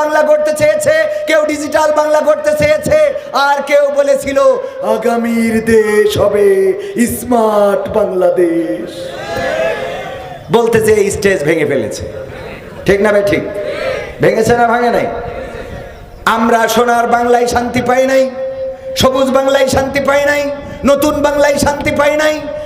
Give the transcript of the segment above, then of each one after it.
বাংলা করতে চেয়েছে, কেউ ডিজিটাল বাংলা করতে চেয়েছে, আর কেউ বলেছিল, আগামীর দেশ হবে স্মার্ট বাংলাদেশ। বলতে যে স্টেজ ভেঙে ফেলেছে। ঠিক না ভাই? ঠিক। ভেঙেছে না ভাঙে নাই? আমরা সোনার বাংলায় শান্তি পাই নাই, সবুজ বাংলায় শান্তি পাই নাই, নতুন বাংলায় শান্তি পাই নাই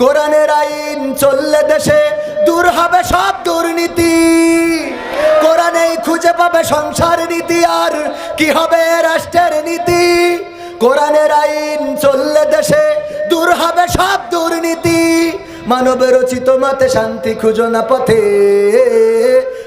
কোরআনের আইন চললে দেশে দূর হবে সব দুর্নীতি। কোরআনেই খুঁজে পাবে সংসার নীতি, আর কি হবে রাষ্ট্রের নীতি? কোরআনের আইন চললে দেশে দূর হবে সব দুর্নীতি। মানব রচিত মতে শান্তি খুঁজো না পথে।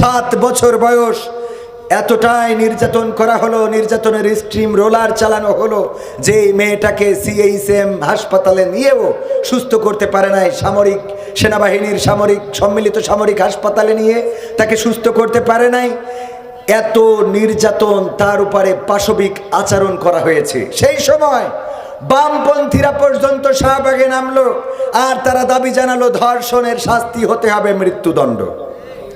সাত বছর বয়স। এতটাই নির্যাতন করা হলো, নির্যাতনের স্ট্রিম রোলার চালানো হলো যে মেয়েটাকে সিএইচএম হাসপাতালে নিয়েও সুস্থ করতে পারে নাই সামরিক সেনাবাহিনীর সামরিক, সম্মিলিত সামরিক হাসপাতালে নিয়ে তাকে সুস্থ করতে পারে নাই। এত নির্যাতন তার উপরে পাশবিক আচরণ করা হয়েছে। সেই সময় বামপন্থীরা পর্যন্ত শাহবাগে নামলো, আর তারা দাবি জানালো, ধর্ষণের শাস্তি হতে হবে মৃত্যুদণ্ড।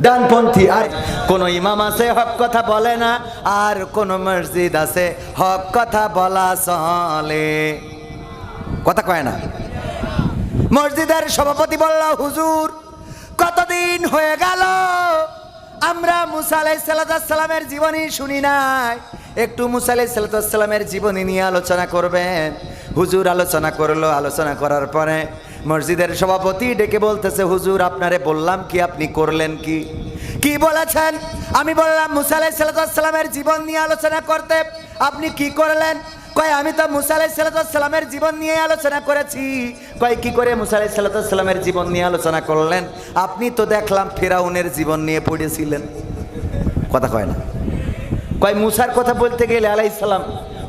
ডানপন্থী, আর কোন ইমাম আছে? হক কথা বলে না। আর কোন মসজিদ আছে? হক কথা বলা চলে। কথা কয় না। মসজিদের সভাপতি বলল, হুজুর, কতদিন হয়ে গেল? আমরা মুসা আলাইসাল্লামের জীবনী শুনি নাই। একটু মুসা আলাইসাল্লামের জীবনী নিয়ে আলোচনা করবেন। হুজুর আলোচনা করল। আলোচনা করার পরে মসজিদের সভাপতি ডেকে বলতেছে, হুজুর, আপনারে বললাম কি, আপনি করলেন কি? কি বলেছেন? আমি বললাম, মুসা আলাইসাল্লামের জীবন নিয়ে আলোচনা করতে, আপনি কি করলেন? কয়, আমি তো মুসা আলাইসাল্লামের জীবন নিয়ে আলোচনা করেছি। কয়, কি করে মুসা আলাইসাল্লামের জীবন নিয়ে আলোচনা করলেন? আপনি তো দেখলাম ফেরাউনের জীবন নিয়ে পড়েছিলেন। কথা কয় না। কয়, মুসার কথা বলতে গেলে আলাইসাল্লাম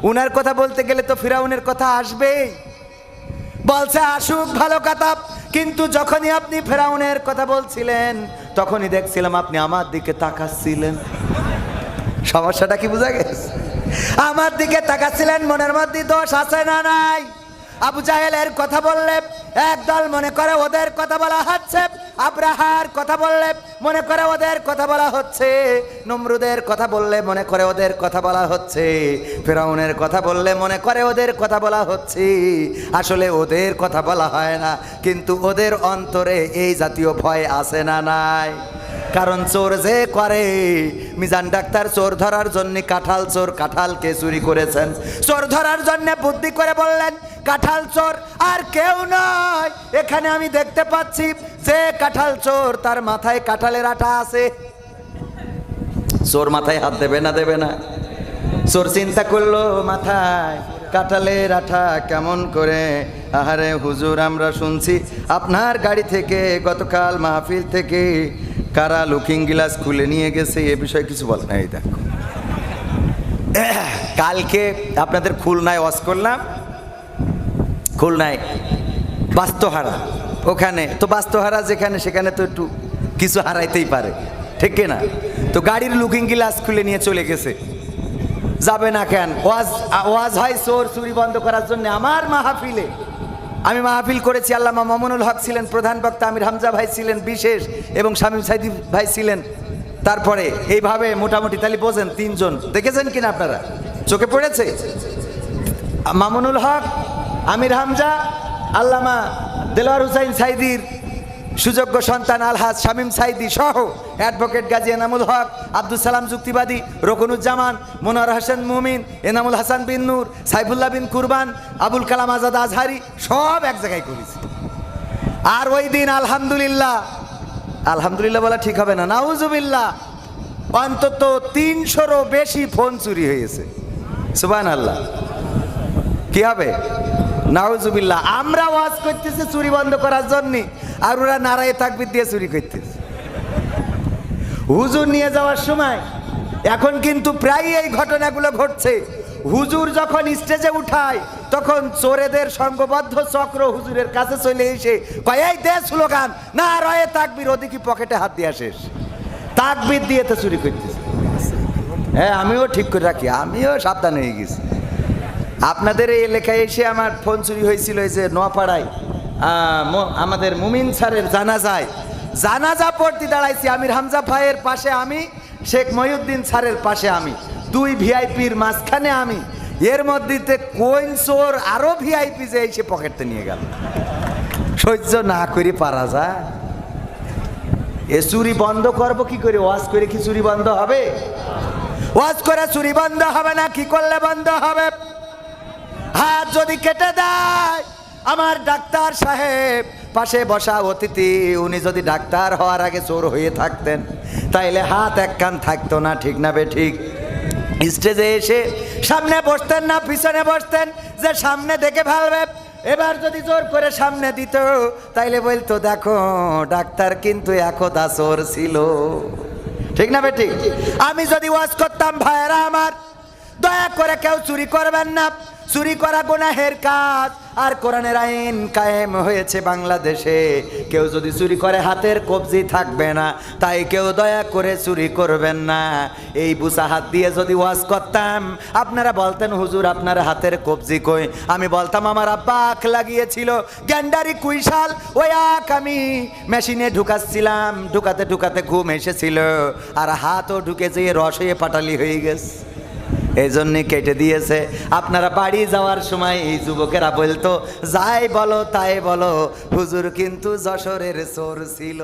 উনার কথা বলতে গেলে তো ফিরাউনের কথা আসবেই। বলছে, আসুক, ভালো কথা। কিন্তু যখনই আপনি ফেরাউনের কথা বলছিলেন, তখনই দেখছিলাম আপনি আমার দিকে তাকাচ্ছিলেন। সমস্যাটা কি বোঝা গেছে? আমার দিকে তাকাচ্ছিলেন, মনের মধ্যে দোষ আছে না নাই? আবু জাহেলের কথা বললে একদল মনে করে ওদের কথা বলা হচ্ছে। আব্রাহার কথা বললে মনে করে ওদের কথা বলা হচ্ছে। নমরুদের কথা বললে মনে করে ওদের কথা বলা হচ্ছে। ফেরাউনের কথা বললে মনে করে ওদের কথা বলা হচ্ছে। আসলে ওদের কথা বলা হয় না, কিন্তু ওদের অন্তরে এই জাতীয় ভয় আছে না নাই। কারণ চোর যে করে, মিজান ডাক্তার চোর ধরার জন্য কাঁঠাল চোর কাঁঠালকে চুরি করেছেন। চোর ধরার জন্য বুদ্ধি করে বললেন কাঁঠাল চোর আর কেউ নয়। এখানে আমি দেখতে পাচ্ছি যে কাঁঠাল চোর তার মাথায় কাঁঠালের আটা আছে। চোর মাথায় হাত দেবে না দেবে না। চোর চিন্তা করল, মাথায় কাঁঠালের আঠা কেমন করে? আহারে হুজুর, আমরা শুনছি আপনার গাড়ি থেকে গতকাল মাহফিল থেকে কারা লুকিং গ্লাস খুলে নিয়ে গেছে? এ বিষয়ে কিছু বল নাই দেখো। কালকে আপনাদের খুলনায় ওয়াশ করলাম। খুলনায় বাস্তহারা। ওখানে, তো বাস্তহারা যেখানে, সেখানে তো একটু কিছু হারাইতেই পারে। ঠিক না তো গাড়ির লুকিং গ্লাস খুলে নিয়ে চলে গেছে। যাবে না কেন? ওয়াজ ওয়াজ হয় চোর চুরি বন্ধ করার জন্য আমার মাহফিলে। আমি মাহফিল করেছি, আল্লামা মামুনুল হক ছিলেন প্রধান বক্তা, আমির হামজা ভাই ছিলেন বিশেষ, এবং শামীম সাইদি ভাই ছিলেন। তারপরে এইভাবে মোটামুটি, তাহলে বোঝেন, তিনজন। দেখেছেন কিনা আপনারা? চোখে পড়েছে? মামুনুল হক আমির হামজা, আল্লামা দেলোয়ার হুসাইন সাইদির সুযোগ্য সন্তান আলহাজ শামীম সাইদি সহ অ্যাডভোকেট গাজী এনামুল হক আব্দুল সালাম যুক্তিবাদী রকনুজ্জামান মনোয়ার হাসান মুমিন, এনামুল হাসান বিন নূর, সাইফুল্লাহ বিন কুরবান, আবুল কালাম আজাদ আজহারি সব এক জায়গায় করেছি। আর ওই দিন আলহামদুলিল্লাহ আলহামদুলিল্লাহ বলা ঠিক হবে না, নাউজুবিল্লাহ, অন্তত তিনশোরও বেশি ফোন চুরি হয়েছে। সুবান আল্লাহ কি হবে? নাউজুবিল্লাহ, আমরা ওয়াজ করতেছি চুরি বন্ধ করার জন্য, আর ওরা নারায় তাকবির দিয়ে চুরি করতেছে। হুজুর নিয়ে যাওয়ার সময়, এখন কিন্তু প্রায় এই ঘটনাগুলো ঘটছে। হুজুর যখন স্টেজে উঠায়, তখন চোরেদের সঙ্গবদ্ধ চক্র হুজুরের কাছে চলে এসে কয়, এই দে স্লোগান না রয়ে তাকবির। ওদিকে পকেটে হাত দিয়ে শেষ। তাকবির দিয়ে তো চুরি করতেছে। হ্যাঁ আমিও ঠিক করে রাখি, আমিও সাবধান হয়ে গেছি। আপনাদের এই এলাকায় এসে আমার ফোন চুরি হয়েছিল এই যে নোয়াপাড়ায়। আমাদের মুমিন স্যারের জানাজায়। জানাজা পড়তে দাঁড়াইছি আমির হামজা ভাইয়ের পাশে আমি, শেখ মহিউদ্দিন স্যারের পাশে আমি। দুই ভিআইপির মাঝখানে আমি। এর মধ্যে কোন চোর আরও ভিআইপি যে এসে পকেটতে নিয়ে গেল? সহ্য না করে পারা যায়। এ চুরি বন্ধ করব কি করে? ওয়াজ করে কি চুরি বন্ধ হবে? ওয়াজ করে চুরি বন্ধ হবে না, কি করলে বন্ধ হবে? হাত যদি কেটে দেয়, আমার ডাক্তার সাহেব, পাশে বসা অতিথি, উনি যদি ডাক্তার হওয়ার আগে চোর হয়ে থাকতেন, তাইলে হাত এক কান থাকতো না, ঠিক না বে ঠিক? স্টেজে এসে সামনে বসতেন না, পিছনে বসতেন, যে সামনে দেখে ফেলবে। এবার যদি জোর করে সামনে দিত, তাইলে বলতো, দেখো, ডাক্তার কিন্তু একদা চোর ছিল। ঠিক না বে ঠিক? আমি যদি ওয়াজ করতাম, ভাইয়েরা আমার, দয়া করে কেউ চুরি করবেন না। চুরি করা গুনাহের কাজ। আর কোরআনের আইন কায়েম হয়েছে বাংলাদেশে। কেউ যদি চুরি করে, হাতের কবজি থাকবে না। তাই কেউ দয়া করে চুরি করবেন না। এই বুসা হাত দিয়ে যদি ওয়াজ করতাম, আপনারা বলতেন, হুজুর, আপনার হাতের কবজি কই? আমি বলতাম, আমার আব্বা আখ লাগিয়েছিল। গ্যান্ডারি কুইশাল, ওই আখ আমি মেশিনে ঢুকাচ্ছিলাম। ঢুকাতে ঢুকাতে ঘুম এসেছিল। আর হাতও ঢুকে যেয়ে রস হয়ে পাটালি হয়ে গেছে। এই জন্যে কেটে দিয়েছে। আপনারা বাড়ি যাওয়ার সময় এই যুবকেরা বলতো, যাই বলো তাই বলো, হুজুর কিন্তু যশোরের চোর ছিল।